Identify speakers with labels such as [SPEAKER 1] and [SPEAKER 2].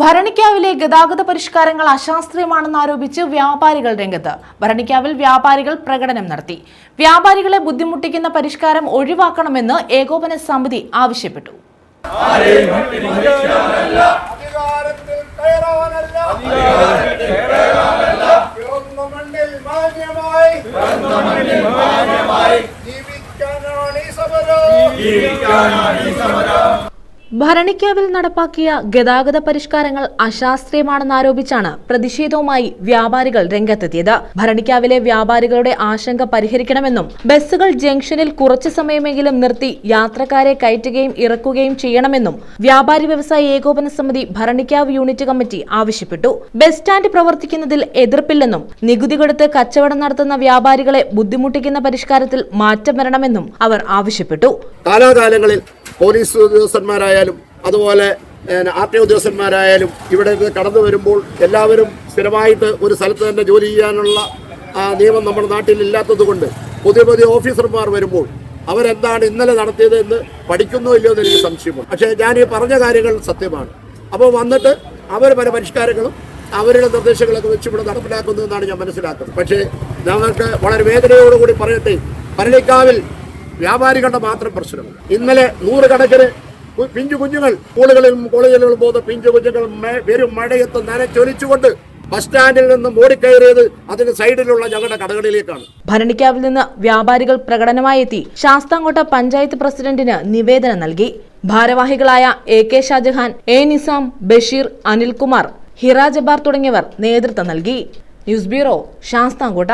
[SPEAKER 1] ഭരണിക്കാവിലെ ഗതാഗത പരിഷ്കാരങ്ങൾ അശാസ്ത്രീയമാണെന്ന് ആരോപിച്ച് വ്യാപാരികൾ രംഗത്ത്. ഭരണിക്കാവിൽ വ്യാപാരികൾ പ്രകടനം നടത്തി. വ്യാപാരികളെ ബുദ്ധിമുട്ടിക്കുന്ന പരിഷ്കാരം ഒഴിവാക്കണമെന്ന് ഏകോപന സമിതി ആവശ്യപ്പെട്ടു.
[SPEAKER 2] അധികാരത്തിൽ കയറാനല്ല. പിറന്ന മണ്ണിൽ മാന്യമായി ജീവിക്കാനാണ് ഈ സമരം.
[SPEAKER 1] ഭരണിക്കാവിൽ നടപ്പാക്കിയ ഗതാഗത പരിഷ്കാരങ്ങൾ അശാസ്ത്രീയമാണെന്നാരോപിച്ചാണ് പ്രതിഷേധവുമായി വ്യാപാരികൾ രംഗത്തെത്തിയത്. ഭരണിക്കാവിലെ വ്യാപാരികളുടെ ആശങ്ക പരിഹരിക്കണമെന്നും ബസ്സുകൾ ജംഗ്ഷനിൽ കുറച്ചു സമയമെങ്കിലും നിർത്തി യാത്രക്കാരെ കയറ്റുകയും ഇറക്കുകയും ചെയ്യണമെന്നും വ്യാപാരി വ്യവസായ ഏകോപന സമിതി ഭരണിക്കാവ് യൂണിറ്റ് കമ്മിറ്റി ആവശ്യപ്പെട്ടു. ബസ് സ്റ്റാൻഡ് പ്രവർത്തിക്കുന്നതിൽ എതിർപ്പില്ലെന്നും നികുതി കൊടുത്ത് കച്ചവടം നടത്തുന്ന വ്യാപാരികളെ ബുദ്ധിമുട്ടിക്കുന്ന പരിഷ്കാരത്തിൽ മാറ്റം വരണമെന്നും അവർ ആവശ്യപ്പെട്ടു.
[SPEAKER 3] കാലാകാലങ്ങളിൽ പോലീസ് ഉദ്യോഗസ്ഥന്മാരായാലും അതുപോലെ ആർ ടി ഉദ്യോഗസ്ഥന്മാരായാലും ഇവിടെ കടന്നു വരുമ്പോൾ എല്ലാവരും സ്ഥിരമായിട്ട് ഒരു സ്ഥലത്ത് തന്നെ ജോലി ചെയ്യാനുള്ള നിയമം നമ്മുടെ നാട്ടിൽ ഇല്ലാത്തത് കൊണ്ട് പുതിയ പുതിയ ഓഫീസർമാർ വരുമ്പോൾ അവരെന്താണ് ഇന്നലെ നടത്തിയത് എന്ന് പഠിക്കുന്നോ ഇല്ലയോ എന്ന് എനിക്ക് സംശയമുണ്ട്. പക്ഷേ ഞാൻ ഈ പറഞ്ഞ കാര്യങ്ങൾ സത്യമാണ്. അപ്പോൾ വന്നിട്ട് അവർ പല പരിഷ്കാരങ്ങളും അവരുടെ നിർദ്ദേശങ്ങളൊക്കെ വെച്ച് ഇവിടെ നടപ്പിലാക്കുന്നു എന്നാണ് ഞാൻ മനസ്സിലാക്കുന്നത്. പക്ഷേ ഞങ്ങൾക്ക് വളരെ വേദനയോടുകൂടി പറയട്ടെ പരളിക്കാവിൽ വ്യാപാരികളുടെ മാത്രം പ്രശ്നം ഇന്നലെ നൂറുകണക്കിന് കണക്കിന് പിഞ്ചു കുഞ്ഞുങ്ങൾ സ്കൂളുകളിലും കോളേജുകളിലും പോകുന്ന പിഞ്ചു കുഞ്ഞുങ്ങൾ വെറും മഴയത്ത് നനച്ചൊലിച്ചുകൊണ്ട് ബസ് സ്റ്റാൻഡിൽ നിന്ന് മോടിക്കയറിയത് അതിന് സൈഡിലുള്ള ഞങ്ങളുടെ കടകളിലേക്കാണ്.
[SPEAKER 1] ഭരണിക്കാവിൽ നിന്ന് വ്യാപാരികൾ പ്രകടനമായി എത്തി ശാസ്താംകോട്ട പഞ്ചായത്ത് പ്രസിഡന്റിന് നിവേദനം നൽകി. ഭാരവാഹികളായ A K Shajahan A Nizam Basheer Anilkumar Hira Jabbar തുടങ്ങിയവർ നേതൃത്വം നൽകി. News bureau Sasthamkotta.